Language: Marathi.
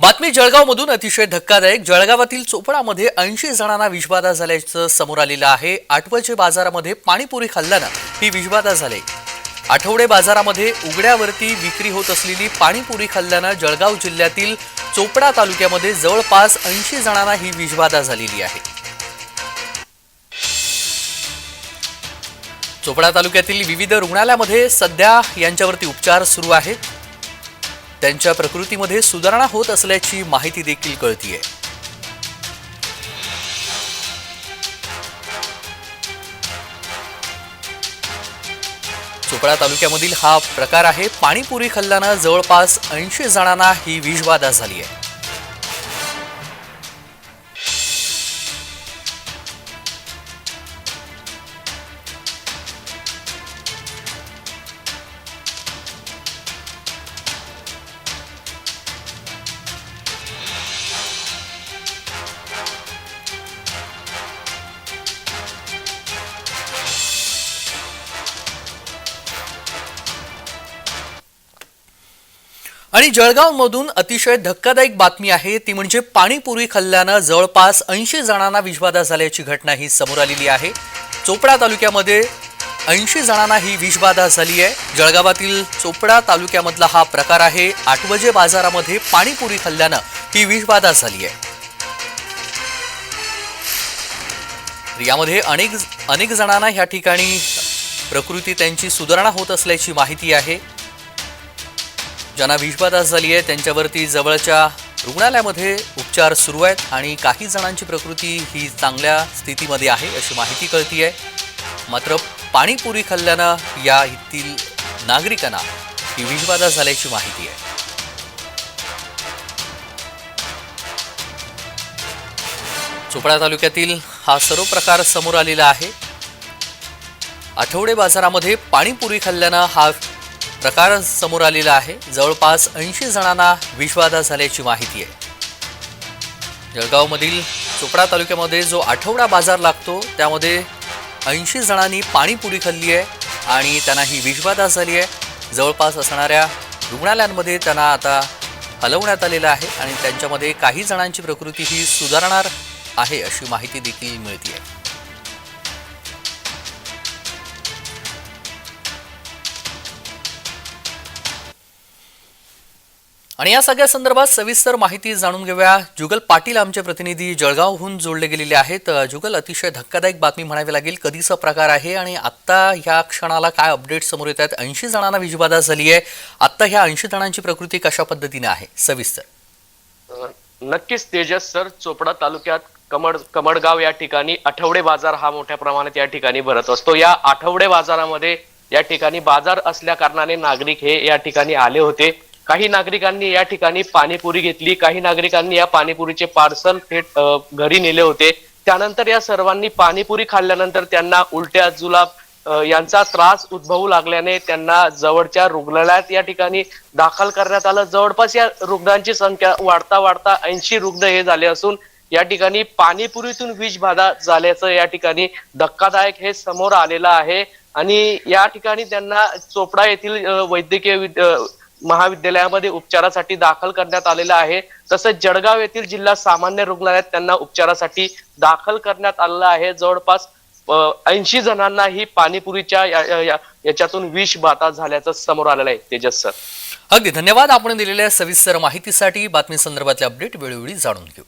बातमी जळगावमधून अतिशय धक्कादायक. जळगावातील चोपडामध्ये ऐंशी जणांना विषबाधा झाल्याचं समोर आलेलं आहे. आठवडचे बाजारामध्ये पाणीपुरी खाल्ल्यानं ही विषबाधा झाली. आठवडे बाजारामध्ये उघड्यावरती विक्री होत असलेली पाणीपुरी खाल्ल्यानं जळगाव जिल्ह्यातील चोपडा तालुक्यामध्ये जवळपास ऐंशी जणांना ही विषबाधा झालेली आहे. चोपडा तालुक्यातील विविध रुग्णालयामध्ये सध्या यांच्यावरती उपचार सुरू आहेत. त्यांच्या प्रकृतीमध्ये सुधारणा होत असल्याची माहिती देखील कळतीये. चोपडा तालुक्यामधील हा प्रकार आहे. पाणीपुरी खाल्ल्यानं जवळपास ऐंशी जणांना ही विषबाधा झाली आहे आणि जळगावमधून अतिशय धक्कादायक बातमी आहे ती म्हणजे पाणीपुरी खाल्ल्यानं जवळपास ऐंशी जणांना विषबाधा झाल्याची घटना ही समोर आलेली आहे. चोपडा तालुक्यामध्ये ऐंशी जणांना ही विषबाधा झाली आहे. जळगावातील चोपडा तालुक्यामधला हा प्रकार आहे. आठवजे बाजारामध्ये पाणीपुरी खाल्ल्यानं ही विषबाधा झाली आहे. यामध्ये अनेक अनेक जणांना ह्या ठिकाणी प्रकृती त्यांची सुधारणा होत असल्याची माहिती आहे. ज्यांना विषबाधा झाली आहे त्यांच्यावरती जवळच्या रुग्णालयामध्ये उपचार सुरू आहेत आणि काही जणांची प्रकृती ही चांगल्या स्थितीमध्ये आहे अशी माहिती कळती आहे मात्र पाणीपुरी खाल्ल्यानं या येथील नागरिकांना ही विषबाधा झाल्याची माहिती आहे. चोपडा तालुक्यातील हा सर्व प्रकार समोर आलेला आहे. आठवडे बाजारामध्ये पाणीपुरी खाल्ल्यानं हा प्रकार समोर आलेला आहे. जवळपास ऐंशी जणांना विषबाधा झाल्याची माहिती आहे. जळगावमधील चोपडा तालुक्यामध्ये जो आठवडा बाजार लागतो त्यामध्ये ऐंशी जणांनी पाणीपुरी खाल्ली आहे आणि त्यांना ही विषबाधा झाली आहे. जवळपास असणाऱ्या रुग्णालयांमध्ये त्यांना आता हलवण्यात आलेलं आहे आणि त्यांच्यामध्ये काही जणांची प्रकृती ही सुधारणार आहे अशी माहिती देखील मिळते आहे आणि या सगळ्या संदर्भात सविस्तर माहिती जाणून घेऊया. जुगल पाटील आमचे प्रतिनिधी जळगावहून जोडले गेलेले आहेत. जुगल अतिशय धक्कादायक बातमी म्हणावी लागेल. कधीचा प्रकार आहे आणि आत्ता ह्या क्षणाला काय अपडेट समोर येत आहेत? ऐंशी जणांना विजबाधा झाली आहे आत्ता ह्या ऐंशी जणांची प्रकृती कशा पद्धतीने आहे? सविस्तर. नक्कीच तेजस सर चोपडा तालुक्यात कमड कमडगाव या ठिकाणी आठवडे बाजार हा मोठ्या प्रमाणात या ठिकाणी भरत असतो. या आठवडे बाजारामध्ये या ठिकाणी बाजार असल्या कारणाने नागरिक हे या ठिकाणी आले होते. काही नागरिकांनी या ठिकाणी पाणीपुरी घेतली काही नागरिकांनी या पाणीपुरीचे पार्सल थेट घरी नेले होते. त्यानंतर या सर्वांनी पाणीपुरी खाल्ल्यानंतर त्यांना उलट्या जुलाब यांचा त्रास उद्भवू लागल्याने त्यांना जवळच्या रुग्णालयात या ठिकाणी दाखल करण्यात आलं. जवळपास या रुग्णांची संख्या वाढता वाढता ऐंशी रुग्ण हे झाले असून या ठिकाणी पाणीपुरीतून विषबाधा झाल्याचं या ठिकाणी धक्कादायक हे समोर आलेलं आहे. आणि या ठिकाणी त्यांना चोपडा येथील वैद्यकीय महाविद्यालयामध्ये उपचारासाठी दाखल करण्यात आलेलं आहे. तसंच जळगाव येथील जिल्हा सामान्य रुग्णालयात त्यांना उपचारासाठी दाखल करण्यात आलेलं आहे. जवळपास ऐंशी जणांना ही पाणीपुरीच्या या- याच्यातून विष बाधा झाल्याचं समोर आलेलं आहे. तेजस सर. अगदी धन्यवाद. आपण दिलेल्या सविस्तर माहितीसाठी बातमी संदर्भातले अपडेट वेळोवेळी जाणून घेऊ.